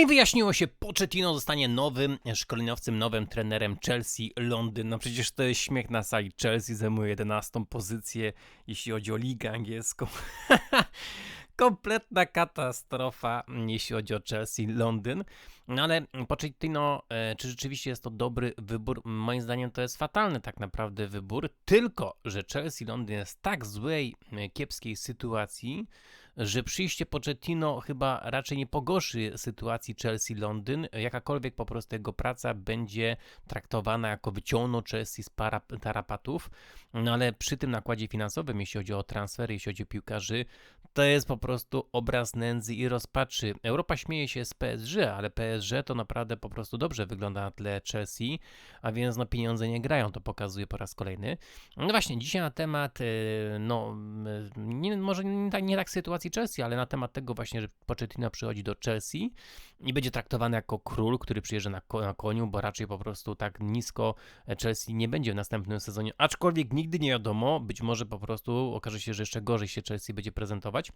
i wyjaśniło się, Pochettino zostanie nowym szkoleniowcem, nowym trenerem Chelsea Londyn. No przecież to jest śmiech na sali. Chelsea zajmuje 11 pozycję, jeśli chodzi o ligę angielską. Kompletna katastrofa, jeśli chodzi o Chelsea Londyn. No ale Pochettino, e, czy rzeczywiście jest to dobry wybór? Moim zdaniem to jest fatalny tak naprawdę wybór, tylko że Chelsea Londyn jest w tak złej, e, kiepskiej sytuacji, że przyjście Pochettino chyba raczej nie pogorszy sytuacji Chelsea Londyn. Jakakolwiek po prostu jego praca będzie traktowana jako wyciągną Chelsea z tarapatów, no ale przy tym nakładzie finansowym, jeśli chodzi o transfery, jeśli chodzi o piłkarzy, to jest po prostu obraz nędzy i rozpaczy. Europa śmieje się z PSG, ale PSG to naprawdę po prostu dobrze wygląda na tle Chelsea, a więc no pieniądze nie grają, to pokazuje po raz kolejny. No właśnie, dzisiaj na temat, y, no nie, może nie tak, nie tak sytuacji Chelsea, ale na temat tego właśnie, że Pochettino przychodzi do Chelsea i będzie traktowany jako król, który przyjeżdża na, na koniu, bo raczej po prostu tak nisko Chelsea nie będzie w następnym sezonie, aczkolwiek nigdy nie wiadomo, być może po prostu okaże się, że jeszcze gorzej się Chelsea będzie prezentować.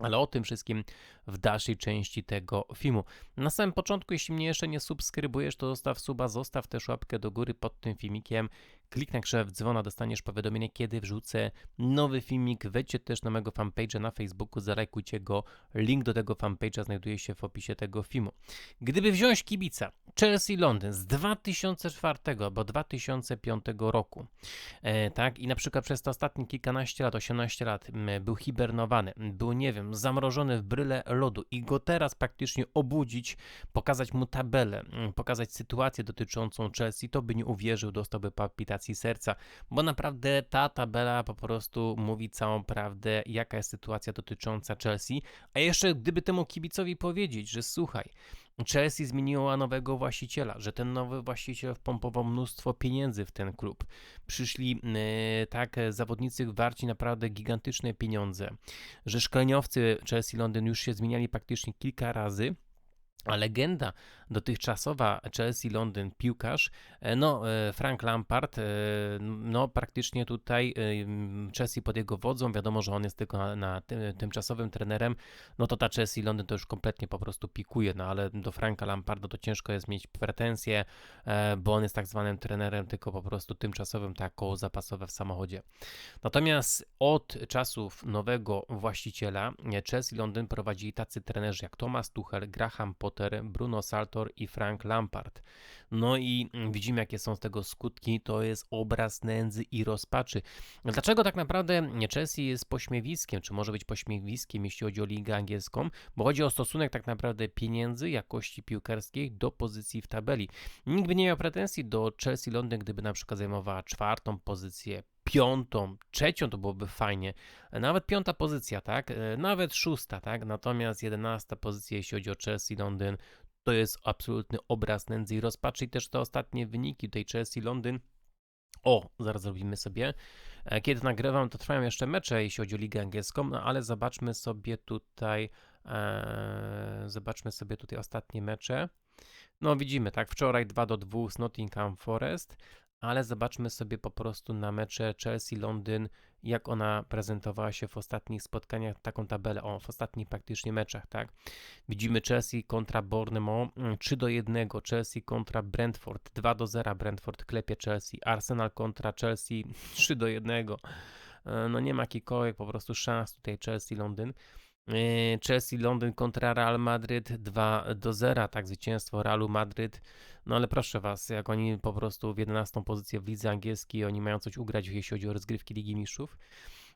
Ale o tym wszystkim w dalszej części tego filmu. Na samym początku, jeśli mnie jeszcze nie subskrybujesz, to zostaw suba, zostaw też łapkę do góry pod tym filmikiem. Klik na krzew dzwona, dostaniesz powiadomienie, kiedy wrzucę nowy filmik. Wejdźcie też na mojego fanpage'a na Facebooku, zalajkujcie go. Link do tego fanpage'a znajduje się w opisie tego filmu. Gdyby wziąć kibica Chelsea Londyn z 2004 albo 2005 roku, e, tak, i na przykład przez te ostatnie kilkanaście lat, 18 lat m, był hibernowany, był, nie wiem, zamrożony w bryle lodu i go teraz praktycznie obudzić, pokazać mu tabelę, m, pokazać sytuację dotyczącą Chelsea, to by nie uwierzył, dostałby palpitację serca, bo naprawdę ta tabela po prostu mówi całą prawdę, jaka jest sytuacja dotycząca Chelsea. A jeszcze gdyby temu kibicowi powiedzieć, że słuchaj, Chelsea zmieniła nowego właściciela, że ten nowy właściciel wpompował mnóstwo pieniędzy w ten klub. Przyszli yy, tak zawodnicy warci naprawdę gigantyczne pieniądze, że szkoleniowcy Chelsea Londyn już się zmieniali praktycznie kilka razy. A legenda dotychczasowa Chelsea Londyn piłkarz, e, no e, Frank Lampard, e, no praktycznie tutaj Chelsea pod jego wodzą, wiadomo, że on jest tylko na, na tym, tymczasowym trenerem, no to ta Chelsea Londyn to już kompletnie po prostu pikuje, no ale do Franka Lamparda to ciężko jest mieć pretensje, bo on jest tak zwanym trenerem, tylko po prostu tymczasowym, tak koło zapasowe w samochodzie. Natomiast od czasów nowego właściciela Chelsea Londyn prowadzili tacy trenerzy jak Thomas Tuchel, Graham Potter, Bruno Salto, i Frank Lampard. No i widzimy, jakie są z tego skutki. To jest obraz nędzy i rozpaczy. Dlaczego tak naprawdę Chelsea jest pośmiewiskiem, czy może być pośmiewiskiem, jeśli chodzi o ligę angielską? Bo chodzi o stosunek tak naprawdę pieniędzy, jakości piłkarskiej do pozycji w tabeli. Nikt by nie miał pretensji do Chelsea Londyn, gdyby na przykład zajmowała czwartą pozycję, piątą, trzecią to byłoby fajnie. Nawet piąta pozycja, tak? Nawet szósta, tak? Natomiast jedenasta pozycja, jeśli chodzi o Chelsea Londyn, to jest absolutny obraz nędzy i rozpaczy. I też te ostatnie wyniki tej Chelsea Londyn. O, zaraz zrobimy sobie. E, kiedy nagrywam, to trwają jeszcze mecze, jeśli chodzi o ligę angielską, no ale zobaczmy sobie tutaj, e, zobaczmy sobie tutaj ostatnie mecze. No widzimy, tak, wczoraj 2 do 2 z Nottingham Forest, ale zobaczmy sobie po prostu na mecze Chelsea-Londyn, jak ona prezentowała się w ostatnich spotkaniach, taką tabelę, o, w ostatnich praktycznie meczach, tak. Widzimy Chelsea kontra Bournemouth 3 mm, do 1, Chelsea kontra Brentford 2 do 0, Brentford klepie Chelsea, Arsenal kontra Chelsea 3 do 1. E, no nie ma jakikolwiek po prostu szans tutaj Chelsea-Londyn. E, Chelsea Londyn kontra Real Madryt 2 do 0, tak zwycięstwo Realu Madryt. No ale proszę was, jak oni po prostu w 11 pozycję w lidze angielskiej, oni mają coś ugrać, jeśli chodzi o rozgrywki Ligi Mistrzów.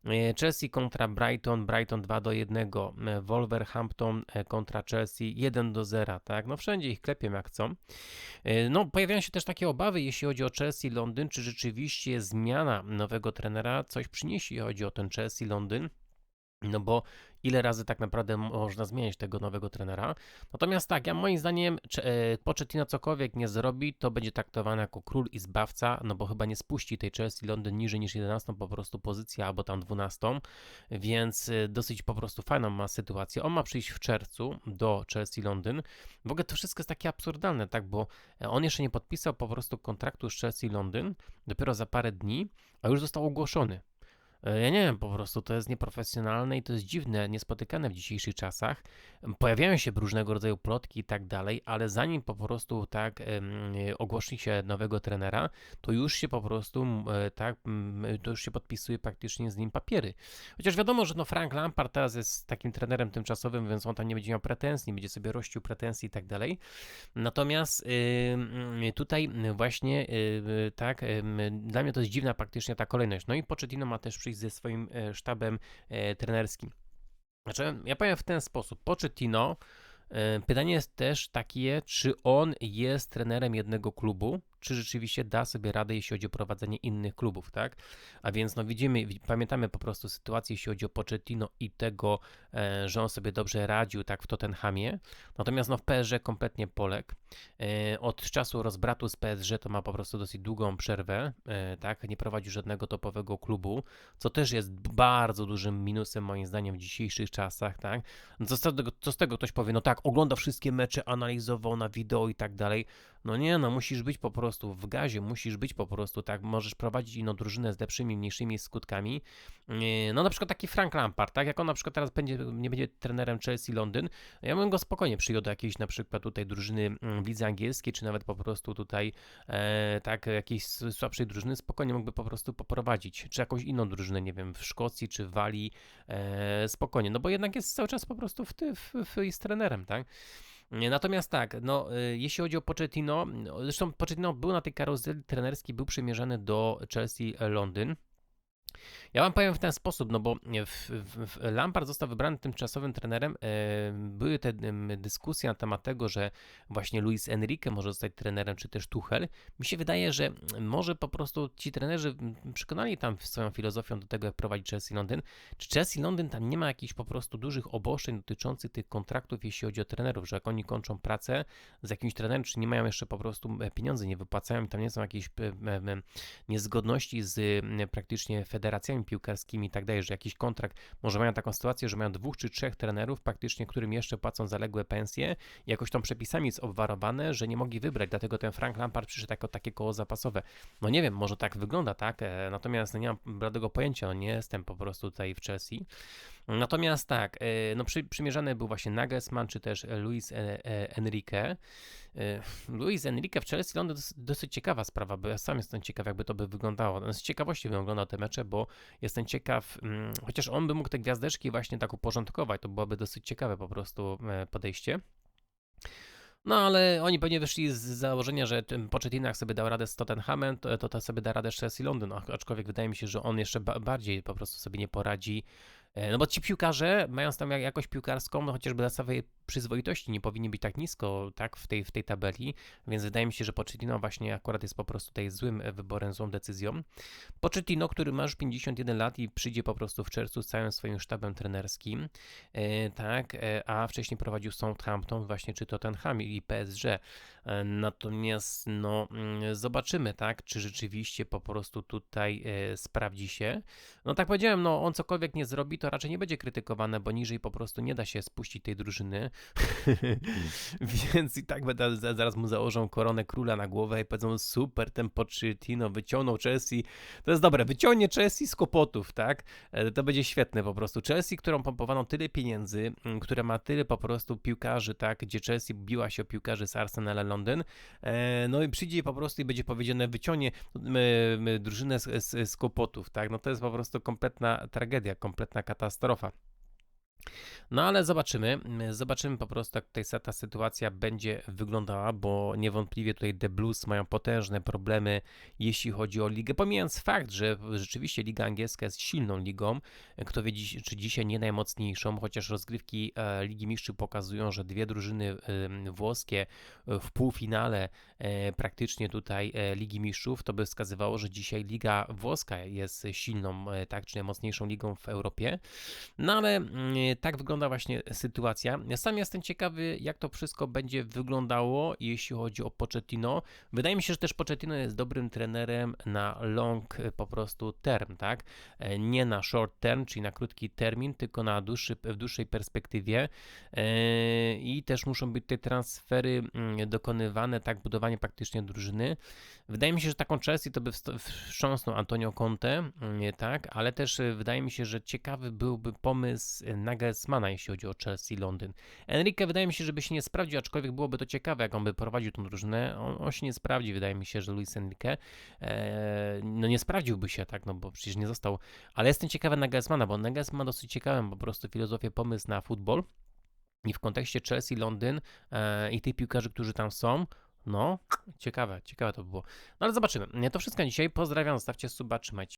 E, Chelsea kontra Brighton, Brighton 2 do 1, e, Wolverhampton kontra Chelsea 1 do 0, tak? No wszędzie ich klepią jak chcą. No pojawiają się też takie obawy, jeśli chodzi o Chelsea Londyn, czy rzeczywiście zmiana nowego trenera coś przyniesie, jeśli chodzi o ten Chelsea Londyn. No bo ile razy tak naprawdę można zmienić tego nowego trenera. Natomiast tak, ja moim zdaniem e, Pochettino cokolwiek nie zrobi, to będzie traktowany jako król i zbawca, no bo chyba nie spuści tej Chelsea Londyn niżej niż 11 po prostu pozycję, albo tam 12, więc e, dosyć po prostu fajną ma sytuację. On ma przyjść w czerwcu do Chelsea Londyn. W ogóle to wszystko jest takie absurdalne, tak, bo e, on jeszcze nie podpisał po prostu kontraktu z Chelsea Londyn, dopiero za parę dni, a już został ogłoszony. E, Ja nie wiem, po prostu to jest nieprofesjonalne i to jest dziwne, niespotykane w dzisiejszych czasach. Pojawiają się różnego rodzaju plotki i tak dalej, ale zanim po prostu tak em, ogłosi się nowego trenera, to już się po prostu e, tak, to już się podpisuje praktycznie z nim papiery. Chociaż wiadomo, że no Frank Lampard teraz jest takim trenerem tymczasowym, więc on tam nie będzie miał pretensji, nie będzie sobie rościł pretensji i tak dalej. Natomiast ym, tutaj właśnie y, tak, dla mnie to jest dziwna praktycznie ta kolejność. No i Pochettino ma też przyjść ze swoim e, sztabem e, trenerskim. Znaczy, ja powiem w ten sposób. Pochettino, e, pytanie jest też takie, czy on jest trenerem jednego klubu, czy rzeczywiście da sobie radę, jeśli chodzi o prowadzenie innych klubów, tak? A więc no widzimy, wi- pamiętamy po prostu sytuację, jeśli chodzi o Pochettino i tego, e, że on sobie dobrze radził, tak, w Tottenhamie. Natomiast no w PSG kompletnie Polek. E, od czasu rozbratu z PSG to ma po prostu dosyć długą przerwę, e, tak? Nie prowadził żadnego topowego klubu, co też jest bardzo dużym minusem moim zdaniem w dzisiejszych czasach, tak? Co z tego, co z tego ktoś powie, no tak, ogląda wszystkie mecze, analizował na wideo i tak dalej. No nie, no musisz być po prostu w gazie, musisz być po prostu tak, możesz prowadzić inną drużynę z lepszymi, mniejszymi skutkami. Yy, No na przykład taki Frank Lampard, tak, jak on na przykład teraz będzie, nie będzie trenerem Chelsea Londyn, ja bym go spokojnie przyjął do jakiejś na przykład tutaj drużyny mm, w lidze angielskiej, czy nawet po prostu tutaj e, tak jakiejś słabszej drużyny, spokojnie mógłby po prostu poprowadzić, czy jakąś inną drużynę, nie wiem, w Szkocji, czy w Walii, e, spokojnie, no bo jednak jest cały czas po prostu w, ty, w, w, jest trenerem, tak. Natomiast tak, no, y, jeśli chodzi o Pochettino, no, zresztą Pochettino był na tej karuzeli trenerskiej, był przymierzany do Chelsea Londyn. Ja wam powiem w ten sposób, no bo w, w, Lampard został wybrany tymczasowym trenerem. E, były te dyskusje na temat tego, że właśnie Luis Enrique może zostać trenerem, czy też Tuchel. Mi się wydaje, że może po prostu ci trenerzy przekonali tam swoją filozofią do tego, jak prowadzić Chelsea Londyn. Czy Chelsea Londyn tam nie ma jakichś po prostu dużych obostrzeń dotyczących tych kontraktów, jeśli chodzi o trenerów, że jak oni kończą pracę z jakimś trenerem, czy nie mają jeszcze po prostu e, pieniędzy, nie wypłacają i tam nie są jakieś e, niezgodności z praktycznie federacjami piłkarskimi i tak dalej, że jakiś kontrakt, może mają taką sytuację, że mają dwóch czy trzech trenerów praktycznie, którym jeszcze płacą zaległe pensje jakoś tam przepisami jest obwarowane, że nie mogli wybrać, dlatego ten Frank Lampard przyszedł jako takie koło zapasowe. No nie wiem, może tak wygląda, tak? E, Natomiast no nie mam bladego pojęcia, no nie jestem po prostu tutaj w Chelsea. Natomiast tak, e, no przy, przymierzany był właśnie Nagelsmann, czy też Luis e, e, Enrique. Luis Enrique w Chelsea Londyn dos- dosyć ciekawa sprawa, bo ja sam jestem ciekaw, jakby to by wyglądało. No, z ciekawości bym oglądał te mecze, bo jestem ciekaw, mm, chociaż on by mógł te gwiazdeczki właśnie tak uporządkować, to byłoby dosyć ciekawe po prostu podejście. No ale oni pewnie wyszli z założenia, że jak sobie dał radę z Tottenhamem, to, to, to sobie da radę z Chelsea Londyn, no, aczkolwiek wydaje mi się, że on jeszcze ba bardziej po prostu sobie nie poradzi. E, No bo ci piłkarze, mając tam jak- jakość piłkarską, no chociażby dla samej przyzwoitości, nie powinni być tak nisko, tak, w tej, w tej tabeli, więc wydaje mi się, że Pochettino właśnie akurat jest po prostu tutaj złym e, wyborem, złą decyzją. Pochettino, który ma już 51 lat i przyjdzie po prostu w czerwcu z całym swoim sztabem trenerskim, e, tak, a wcześniej prowadził Southampton właśnie, czy Tottenham i PSG. E, Natomiast, no, mm, zobaczymy, tak, czy rzeczywiście po prostu tutaj e, sprawdzi się. No tak powiedziałem, no on cokolwiek nie zrobi, to raczej nie będzie krytykowane, bo niżej po prostu nie da się spuścić tej drużyny. Więc i tak będę, za- zaraz mu założą koronę króla na głowę i powiedzą super, ten Pochettino wyciągnął Chelsea. To jest dobre, wyciągnie Chelsea z kłopotów, tak? E, To będzie świetne po prostu. Chelsea, którą pompowano tyle pieniędzy, która ma tyle po prostu piłkarzy, tak? Gdzie Chelsea biła się o piłkarzy z Arsenala Londyn. E, No i przyjdzie po prostu i będzie powiedziane, wyciągnie drużynę z, z, z kłopotów, tak? No to jest po prostu kompletna tragedia, kompletna katastrofa. No ale zobaczymy, zobaczymy po prostu jak tutaj ta sytuacja będzie wyglądała, bo niewątpliwie tutaj The Blues mają potężne problemy, jeśli chodzi o ligę, pomijając fakt, że rzeczywiście Liga Angielska jest silną ligą, kto wie czy dzisiaj nie najmocniejszą, chociaż rozgrywki e, Ligi Mistrzów pokazują, że dwie drużyny włoskie e, w półfinale e, praktycznie tutaj Ligi Mistrzów, to by wskazywało, że dzisiaj Liga Włoska jest silną, tak, czy najmocniejszą ligą w Europie. No ale mm, tak wygląda właśnie sytuacja. Ja sam jestem ciekawy, jak to wszystko będzie wyglądało, jeśli chodzi o Pochettino. Wydaje mi się, że też Pochettino jest dobrym trenerem na long e, po prostu term, tak? E, Nie na short term, czyli na krótki termin, tylko na dłuższy, w dłuższej perspektywie. E, I też muszą być te transfery mm, dokonywane, tak, budowanie praktycznie drużyny. Wydaje mi się, że taką Chelsea to by wst- wstrząsnął Antonio Conte, mm, tak, ale też e, wydaje mi się, że ciekawy byłby pomysł Nagelsmana, jeśli chodzi o Chelsea Londyn. Enrique wydaje mi się, żeby się nie sprawdził, aczkolwiek byłoby to ciekawe, jak on by prowadził tą drużynę. On, on się nie sprawdzi, wydaje mi się, że Luis Enrique e, no nie sprawdziłby się, tak, no bo przecież nie został. Ale jestem ciekawy Nagelsmana, bo Nagelsmann ma dosyć ciekawą po prostu filozofię, pomysł na futbol. I w kontekście Chelsea, Londyn e, i tych piłkarzy, którzy tam są, no, ciekawe, ciekawe to było. No ale zobaczymy. To wszystko dzisiaj. Pozdrawiam, zostawcie suba, trzymajcie